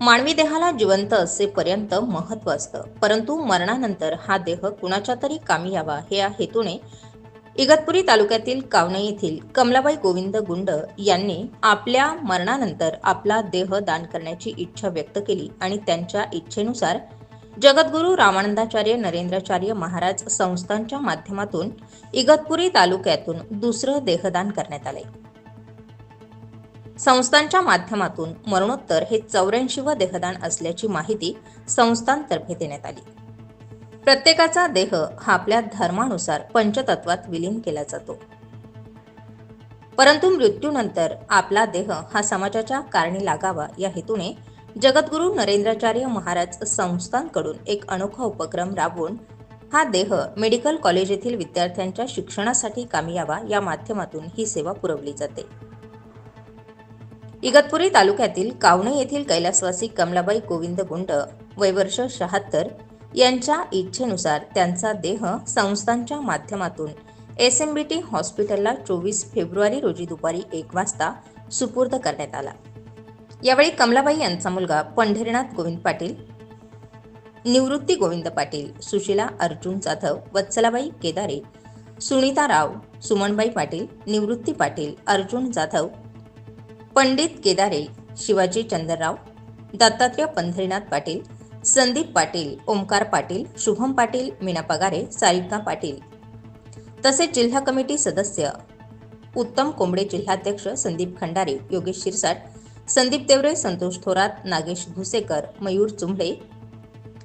मानवी देहाला जिवंत असेपर्यंत महत्त्व असतं. परंतु मरणानंतर हा देह कुणाच्या तरी कामी यावा हे या हेतूने इगतपुरी तालुक्यातील कावणे येथील कमलाबाई गोविंद गुंड यांनी आपल्या मरणानंतर आपला देह दान करण्याची इच्छा व्यक्त केली आणि त्यांच्या इच्छेनुसार जगद्गुरू रामानंदाचार्य नरेंद्राचार्य महाराज संस्थांच्या माध्यमातून इगतपुरी तालुक्यातून दुसरं देहदान करण्यात आले संस्थांच्या माध्यमातून मरणोत्तर हे चौऱ्याऐंशी व देहदान असल्याची माहिती संस्थांतर्फे देण्यात आली. प्रत्येकाचा देह हा आपल्या धर्मानुसार पंचतत्वात विलीन केला जातो. परंतु मृत्यूनंतर आपला देह हा समाजाच्या कारणी लागावा या हेतूने जगद्गुरू नरेंद्राचार्य महाराज संस्थांकडून एक अनोखा उपक्रम राबवून हा देह मेडिकल कॉलेज येथील विद्यार्थ्यांच्या शिक्षणासाठी कामी यावा या माध्यमातून ही सेवा पुरवली जाते. इगतपुरी तालुक्यातील कावणे येथील कैलासवासी कमलाबाई गोविंद गुंड वय वर्ष शहात्तर यांच्या इच्छेनुसार त्यांचा देह संस्थांच्या माध्यमातून एस एम बी टी हॉस्पिटलला चोवीस फेब्रुवारी रोजी दुपारी एक वाजता सुपूर्द करण्यात आला. यावेळी कमलाबाई यांचा मुलगा पंढरीनाथ गोविंद पाटील निवृत्ती गोविंद पाटील सुशीला अर्जुन जाधव वत्सलाबाई केदारे सुनीता राव सुमनबाई पाटील निवृत्ती पाटील अर्जुन जाधव पंडित केदारे शिवाजी चंद्रराव दत्तात्रय पंढरीनाथ पाटील संदीप पाटील ओमकार पाटील शुभम पाटील मीना पगारे सारिका पाटील. तसेच जिल्हा कमिटी सदस्य उत्तम कोंबडे जिल्हाध्यक्ष संदीप खंडारे योगेश शिरसाट संदीप देवरे संतोष थोरात नागेश भुसेकर मयूर चुंबळे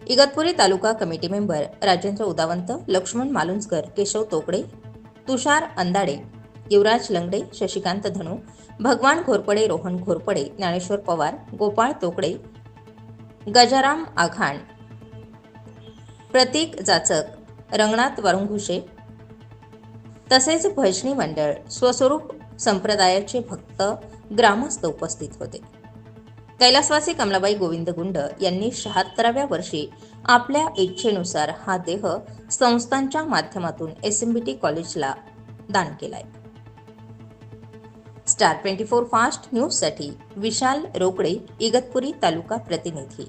इगतपुरी तालुका कमिटी मेंबर राजेंद्र उदावंत लक्ष्मण मालुंजकर केशव तोकडे तुषार अंदाडे युवराज लंगडे शशिकांत धनु भगवान घोरपडे रोहन घोरपडे ज्ञानेश्वर पवार गोपाळ तोकडे गजाराम आघाण. प्रतीक जाचक रंगनाथ वरुंघुशे तसेच भजनी मंडळ स्वस्वरूप संप्रदायाचे भक्त ग्रामस्थ उपस्थित होते. कैलासवासी कमलाबाई गोविंद गुंड यांनी शहात्तराव्या वर्षी आपल्या इच्छेनुसार हा देह संस्थांच्या माध्यमातून एस एम बी टी कॉलेजला दान केलाय. स्टार ट्वेंटी फोर फास्ट न्यूजसाठी विशाल रोकडे इगतपुरी तालुका प्रतिनिधी.